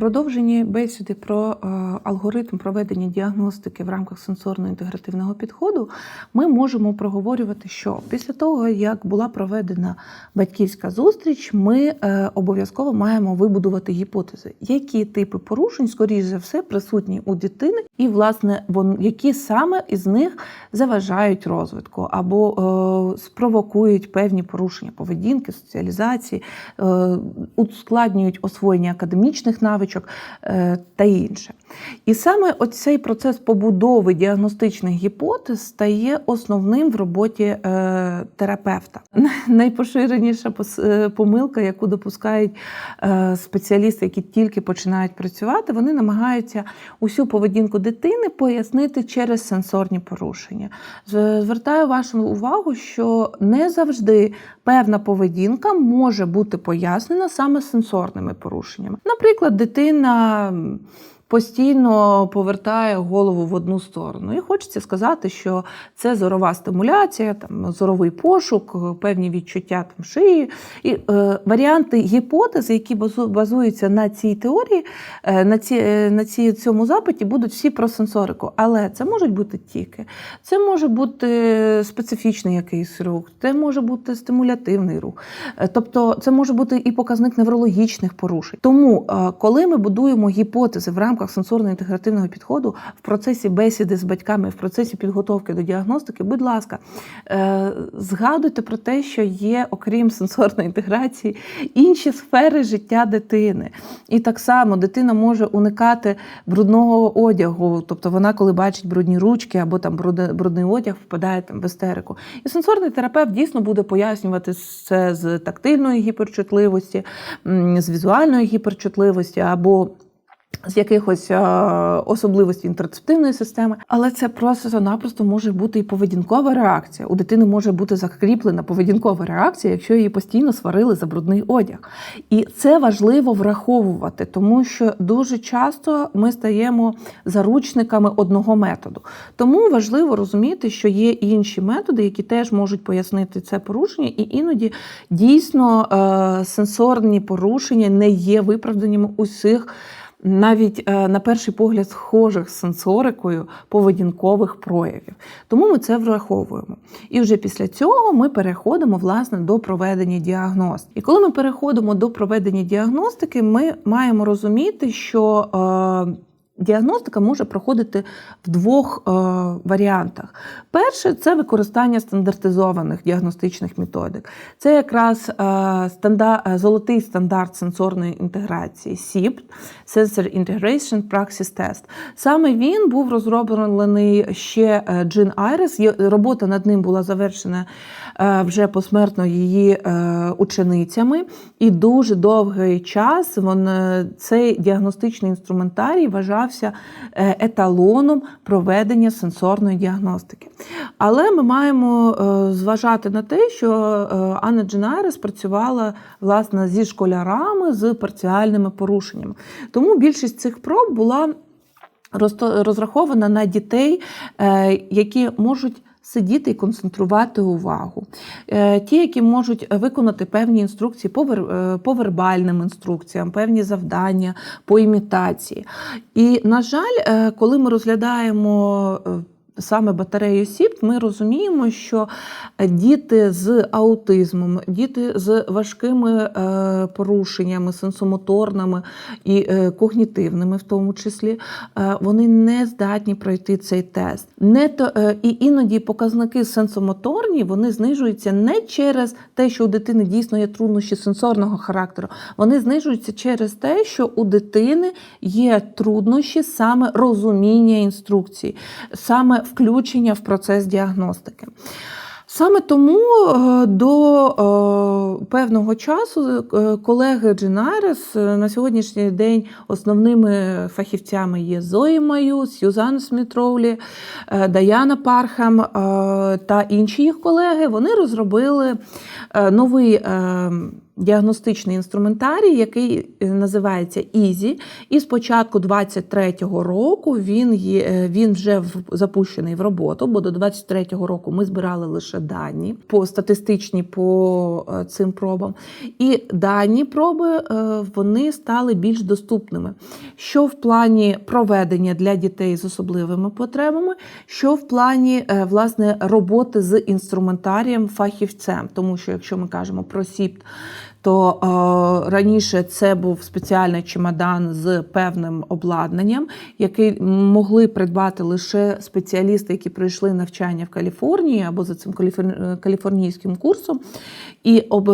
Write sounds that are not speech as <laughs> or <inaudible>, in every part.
продовженні бесіди про е, алгоритм проведення діагностики в рамках сенсорно-інтегративного підходу ми можемо проговорювати, що після того, як була проведена батьківська зустріч, ми е, обов'язково маємо вибудувати гіпотези, які типи порушень, скоріш за все, присутні у дитини, і власне які саме із них заважають розвитку або е, спровокують певні порушення поведінки, соціалізації, ускладнюють освоєння академічних навичок е, та інше. І саме оцей процес побудови діагностичних гіпотез стає основним в роботі е, терапевта. Найпоширеніша е, помилка, яку допускають спеціалісти, які тільки починають працювати, вони намагаються усю поведінку дитини пояснити через сенсорні порушення. Звертаю вашу увагу, що не завжди певна поведінка може бути пояснена саме сенсорними порушеннями. Наприклад, дитина. М, Постійно повертає голову в одну сторону. І хочеться сказати, що це зорова стимуляція, там зоровий пошук, е, певні відчуття там шиї. І е, варіанти гіпотез, які базуються на цій теорії, е, на, ці, е, на ці, цьому запиті, будуть всі про сенсорику. Але це можуть бути тільки. Це може бути специфічний якийсь рух, це може бути стимулятивний рух. Е, Тобто це може бути і показник неврологічних порушень. Тому, е, коли ми будуємо гіпотези в рамках сенсорно-інтегративного підходу в процесі бесіди з батьками, в процесі підготовки до діагностики, будь ласка, е, згадуйте про те, що є, окрім сенсорної інтеграції, інші сфери життя дитини. І так само дитина може уникати брудного одягу, тобто вона, коли бачить брудні ручки або там брудний одяг, впадає там в істерику. І сенсорний терапевт дійсно буде пояснювати це з тактильної гіперчутливості, з візуальної гіперчутливості або з якихось е, особливостей інтерцептивної системи, але це просто-напросто може бути і поведінкова реакція. У дитини може бути закріплена поведінкова реакція, якщо її постійно сварили за брудний одяг. І це важливо враховувати, тому що дуже часто ми стаємо заручниками одного методу. Тому важливо розуміти, що є інші методи, які теж можуть пояснити це порушення, і іноді дійсно е, сенсорні порушення не є виправданнями усіх навіть е, на перший погляд схожих з сенсорикою поведінкових проявів. Тому ми це враховуємо. І вже після цього ми переходимо власне до проведення діагностики. І коли ми переходимо до проведення діагностики, ми маємо розуміти, що е, Діагностика може проходити в двох е, варіантах. Перше це використання стандартизованих діагностичних методик. Це якраз е, станда, е, золотий стандарт сенсорної інтеграції SIPT – Sensor Integration Praxis Test. Саме він був розроблений ще е, Джин Айрес. Робота над ним була завершена е, вже посмертно її е, ученицями, і дуже довгий час він, цей діагностичний інструментарій вважався е, еталоном проведення сенсорної діагностики. Але ми маємо е, зважати на те, що е, Анна Дженайрес працювала власне зі школярами з парціальними порушеннями. Тому більшість цих проб була розрахована на дітей, які можуть сидіти і концентрувати увагу. Е, Ті, які можуть виконати певні інструкції е, по вербальним інструкціям, певні завдання по імітації. І, на жаль, е, коли ми розглядаємо саме батарею СІПТ, ми розуміємо, що діти з аутизмом, діти з важкими е, порушеннями, сенсомоторними і е, когнітивними, в тому числі, е, вони не здатні пройти цей тест. Не то, і іноді показники сенсомоторні вони знижуються не через те, що у дитини дійсно є труднощі сенсорного характеру, вони знижуються через те, що у дитини є труднощі саме розуміння інструкцій, саме включення в процес діагностики. Саме тому е, до е, певного часу е, колеги Дженарес на сьогоднішній день основними фахівцями є Зої Маю, Сюзан Смітроулі, Даяна Пархам та інші їх колеги. Вони розробили новий діагностичний інструментарій, який е, називається EASY. І з початку 2023 року він, є, е, він вже запущений в роботу, бо до 2023 року ми збирали лише дані по статистичні по е, цим пробам. І дані проби вони стали більш доступними. Що в плані проведення для дітей з особливими потребами, що в плані власне роботи з інструментарієм фахівцем, тому що якщо ми кажемо про СІПТ, то е, раніше це був спеціальний чемодан з певним обладнанням, який могли придбати лише спеціалісти, які пройшли навчання в Каліфорнії або за цим каліфорнійським курсом. І об, е,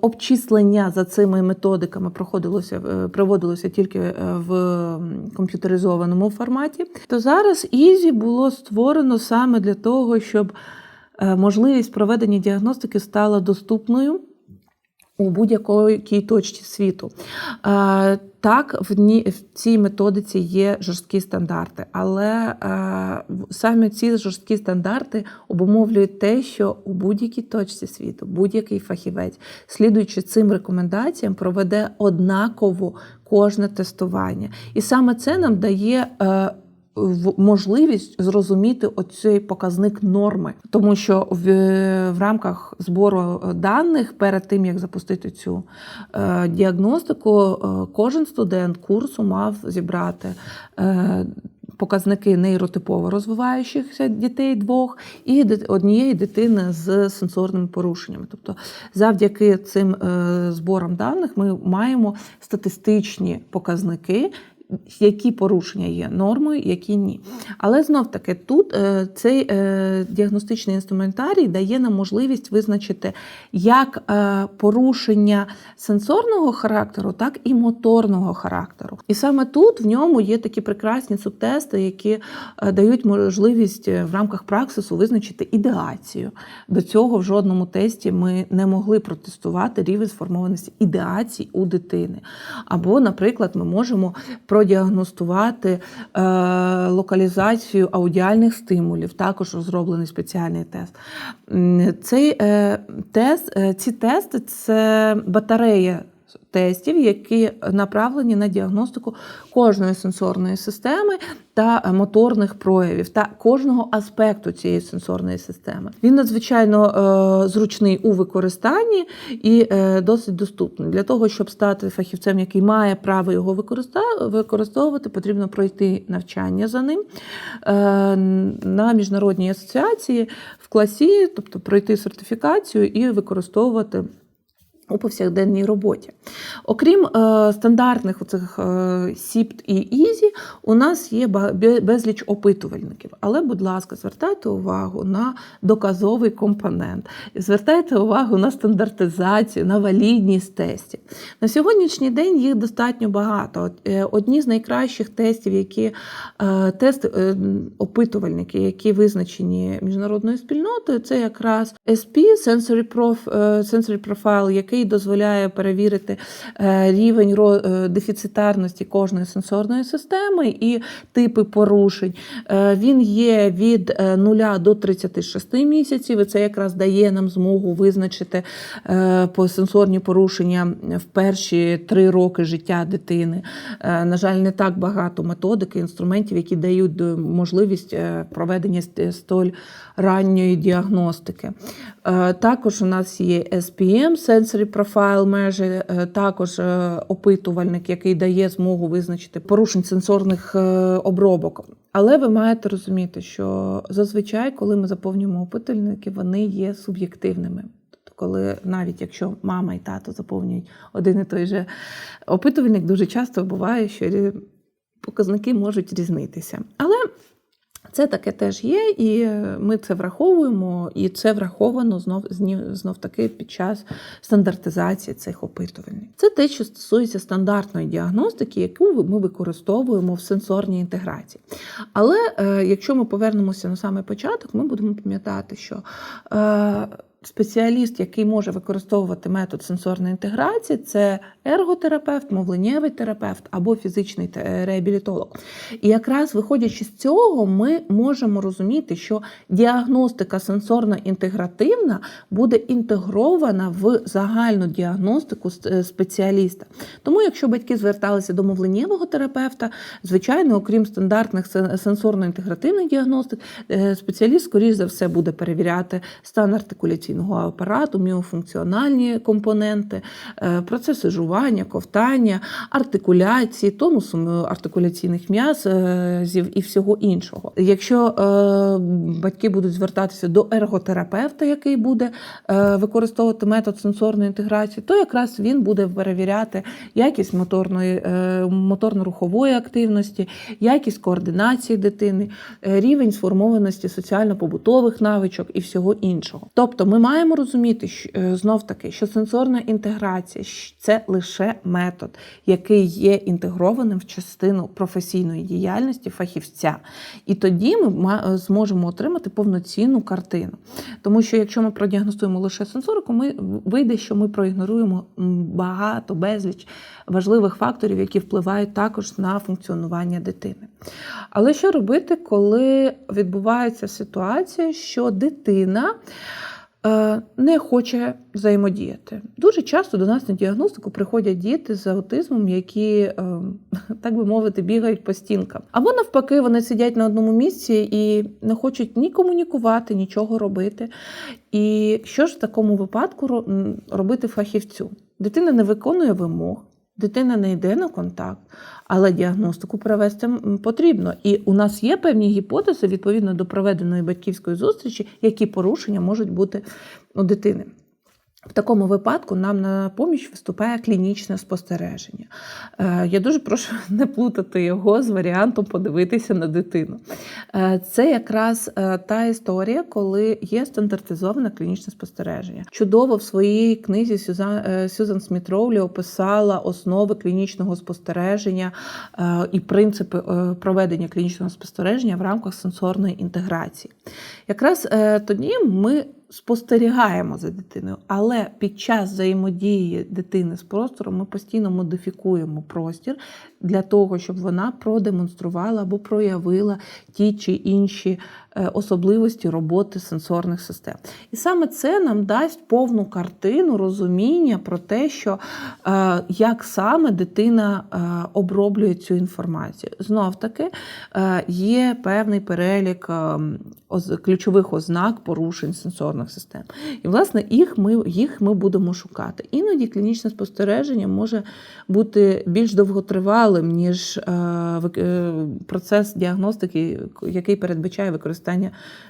обчислення за цими методиками проходилося, е, проводилося тільки е, в комп'ютеризованому форматі. То зараз Ізі було створено саме для того, щоб е, можливість проведення діагностики стала доступною у будь-якій точці світу. Е, Так, в цій методиці є жорсткі стандарти, але е, саме ці жорсткі стандарти обумовлюють те, що у будь-якій точці світу будь-який фахівець, слідуючи цим рекомендаціям, проведе однаково кожне тестування. І саме це нам дає. Е, можливість зрозуміти оцей показник норми, тому що в, в рамках збору е, даних перед тим як запустити цю е, діагностику, е, кожен студент курсу мав зібрати. Е, Показники нейротипово розвиваючихся дітей двох і однієї дитини з сенсорними порушеннями. Тобто, завдяки цим е, зборам даних ми маємо статистичні показники, які порушення є нормою, які ні. Але знов таки тут е, цей е, діагностичний інструментарій дає нам можливість визначити як е, порушення сенсорного характеру, так і моторного характеру. І саме тут в ньому є такі прекрасні субтести, які дають можливість в рамках праксису визначити ідеацію. До цього в жодному тесті ми не могли протестувати рівень сформованості ідеацій у дитини. Або, наприклад, ми можемо продіагностувати е, локалізацію аудіальних стимулів, також розроблений спеціальний тест. Цей е, тест, е, ці тести це батарея тестів, які направлені на діагностику кожної сенсорної системи та моторних проявів та кожного аспекту цієї сенсорної системи. Він надзвичайно е, зручний у використанні і е, досить доступний. Для того, щоб стати фахівцем, який має право його використовувати, потрібно пройти навчання за ним е, на міжнародній асоціації в класі, тобто пройти сертифікацію і використовувати. У повсякденній роботі. Окрім е, стандартних оцих е, і EASY, у нас є безліч опитувальників. Але, будь ласка, звертайте увагу на доказовий компонент, звертайте увагу на стандартизацію, на валідність тестів. На сьогоднішній день їх достатньо багато. Е, Одні з найкращих тестів, які е, тест е, опитувальники, які визначені міжнародною спільнотою, це якраз SP Sensory, Prof, е, Sensory Profile, який дозволяє перевірити е, рівень е, дефіцитарності кожної сенсорної системи і типи порушень. Е, Він є від е, 0 до 36 місяців, і це якраз дає нам змогу визначити сенсорні порушення в перші три роки життя дитини. На жаль, не так багато методик і інструментів, які дають можливість проведення ст- столь ранньої діагностики. Е, Також у нас є SPM, Sensory Profile е, також е, опитувальник, який дає змогу визначити порушень сенсорних е, обробок. Але ви маєте розуміти, що зазвичай, коли ми заповнюємо опитувальники, вони є суб'єктивними. Тобто, коли навіть якщо мама і тато заповнюють один і той же опитувальник, дуже часто буває, що показники можуть різнитися. Але це таке теж є, і ми це враховуємо, і це враховано знов знов таки під час стандартизації цих опитувань. Це те, що стосується стандартної діагностики, яку ми використовуємо в сенсорній інтеграції. Але е, якщо ми повернемося на самий початок, ми будемо пам'ятати, що е, спеціаліст, який може використовувати метод сенсорної інтеграції, це ерготерапевт, мовленнєвий терапевт або фізичний реабілітолог. І якраз виходячи з цього, ми можемо розуміти, що діагностика сенсорно-інтегративна буде інтегрована в загальну діагностику е, спеціаліста. Тому, якщо батьки зверталися до мовленнєвого терапевта, звичайно, окрім стандартних сенсорно-інтегративних діагностик, е, спеціаліст, скоріш за все, буде перевіряти стан артикуляційного апарату, міофункціональні компоненти, е, процеси жування, ковтання, артикуляції, тонусу артикуляційних м'язів і всього іншого. Якщо е, батьки будуть звертатися до ерготерапевта, який буде е, використовувати метод сенсорної інтеграції, то якраз він буде перевіряти якість моторної, е, моторно-рухової активності, якість координації дитини, е, рівень сформованості соціально-побутових навичок і всього іншого. Тобто, ми маємо розуміти що, знов таки, що сенсорна інтеграція це лише метод, який є інтегрованим в частину професійної діяльності фахівця. І тоді ми зможемо отримати повноцінну картину. Тому що якщо ми продіагностуємо лише сенсорику, ми вийде, що ми проігноруємо багато безліч важливих факторів, які впливають також на функціонування дитини. Але що робити, коли відбувається ситуація, що дитина е, не хоче взаємодіяти? Дуже часто до нас на діагностику приходять діти з аутизмом, які, е, <laughs> так би мовити, бігають по стінкам. Або навпаки, вони сидять на одному місці і не хочуть ні комунікувати, нічого робити. І що ж в такому випадку робити фахівцю? Дитина не виконує вимог. Дитина не йде на контакт, але діагностику провести потрібно. І у нас є певні гіпотези відповідно до проведеної батьківської зустрічі, які порушення можуть бути у дитини. В такому випадку нам на поміч виступає клінічне спостереження. Е, Я дуже прошу <laughs> не плутати його з варіантом подивитися на дитину. Е, Це якраз е, та історія, коли є стандартизоване клінічне спостереження. Чудово в своїй книзі Сюзан, Сюзан Сміт описала основи клінічного спостереження і принципи проведення клінічного спостереження в рамках сенсорної інтеграції. Якраз тоді ми спостерігаємо за дитиною, але під час взаємодії дитини з простором ми постійно модифікуємо простір для того, щоб вона продемонструвала або проявила ті чи інші особливості роботи сенсорних систем. І саме це нам дасть повну картину розуміння про те, що е, як саме дитина е, оброблює цю інформацію. Знов таки е, є певний перелік е, ключових ознак порушень сенсорних систем. І, власне, їх ми, їх ми будемо шукати. Іноді клінічне спостереження може бути більш довготривалим, ніж е, е, процес діагностики, який передбачає використання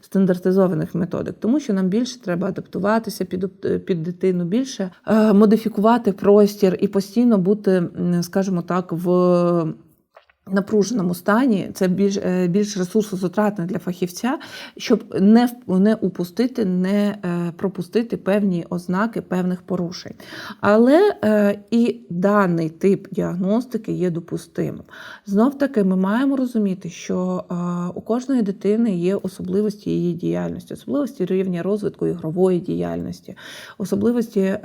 стандартизованих методик, тому що нам більше треба адаптуватися під, під дитину, більше е, модифікувати простір і постійно бути, скажімо так, в напруженому стані, це більш, е, більш ресурсозатратне для фахівця, щоб не, не упустити, не е, пропустити певні ознаки певних порушень. Але е, і даний тип діагностики є допустимим. Знов таки, ми маємо розуміти, що у кожної дитини є особливості її діяльності, особливості рівня розвитку ігрової діяльності, особливості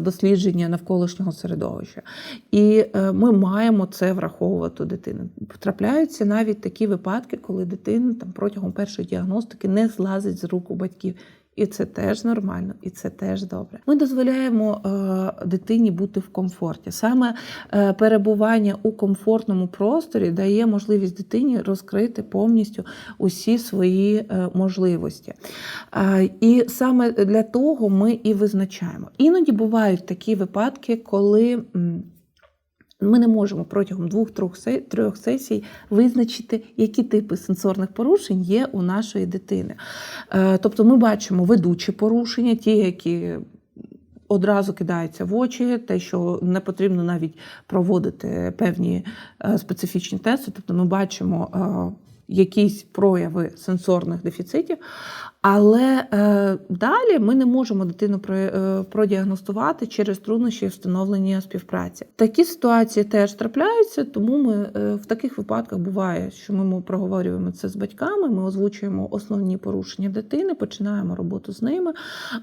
дослідження навколишнього середовища. І ми маємо це враховувати у дитини. Потрапляються навіть такі випадки, коли дитина там протягом першої діагностики не злазить з рук у батьків. І це теж нормально, і це теж добре. Ми дозволяємо е, дитині бути в комфорті. Саме е, перебування у комфортному просторі дає можливість дитині розкрити повністю усі свої е, можливості. Е, і саме для того ми і визначаємо. Іноді бувають такі випадки, коли. Ми не можемо протягом двох-трьох се- трьох сесій визначити, які типи сенсорних порушень є у нашої дитини. Е, Тобто ми бачимо ведучі порушення, ті, які одразу кидаються в очі, те, що не потрібно навіть проводити певні е, специфічні тести. Тобто ми бачимо. Якісь прояви сенсорних дефіцитів. Але е, далі ми не можемо дитину про, е, продіагностувати через труднощі встановлення співпраці. Такі ситуації теж трапляються, тому ми е, в таких випадках буває, що ми проговорюємо це з батьками. Ми озвучуємо основні порушення дитини, починаємо роботу з ними,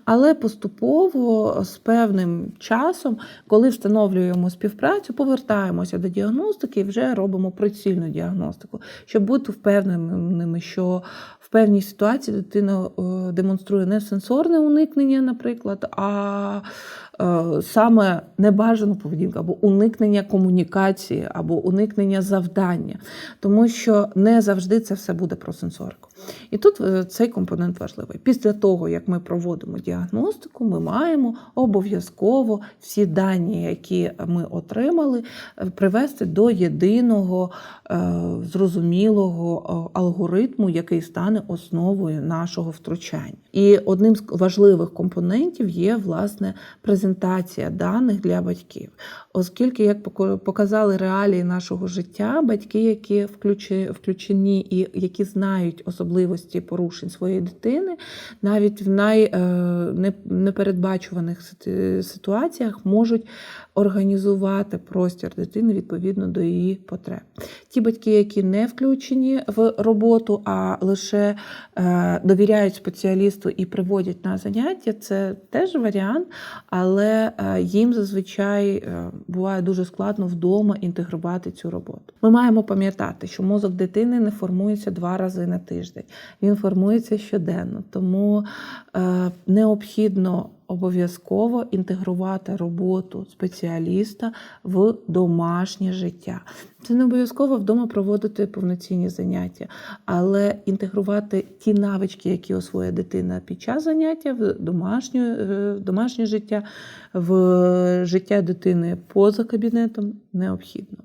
але поступово з певним часом, коли встановлюємо співпрацю, повертаємося до діагностики і вже робимо прицільну діагностику, щоб бути впевненими, що в певній ситуації дитина е, демонструє не сенсорне уникнення, наприклад, а е, саме небажану поведінку або уникнення комунікації, або уникнення завдання, тому що не завжди це все буде про сенсорику. І тут е, цей компонент важливий. Після того, як ми проводимо діагностику, ми маємо обов'язково всі дані, які ми отримали, е, привести до єдиного е, зрозумілого алгоритму, який стане основою нашого втручання. І одним з важливих компонентів є власне презентація даних для батьків, оскільки, як показали реалії нашого життя, батьки, які включені і які знають особливості порушень своєї дитини, навіть в найнепередбачуваних ситуаціях можуть організувати простір дитини відповідно до її потреб. Ті батьки, які не включені в роботу, а лише е, довіряють спеціалісту і приводять на заняття, це теж варіант, але е, їм зазвичай е, буває дуже складно вдома інтегрувати цю роботу. Ми маємо пам'ятати, що мозок дитини не формується два рази на тиждень, він формується щоденно, тому необхідно обов'язково інтегрувати роботу спеціаліста в домашнє життя. Це не обов'язково вдома проводити повноцінні заняття, але інтегрувати ті навички, які освоює дитина під час заняття в домашнє, е, в домашнє життя, в життя дитини поза кабінетом необхідно.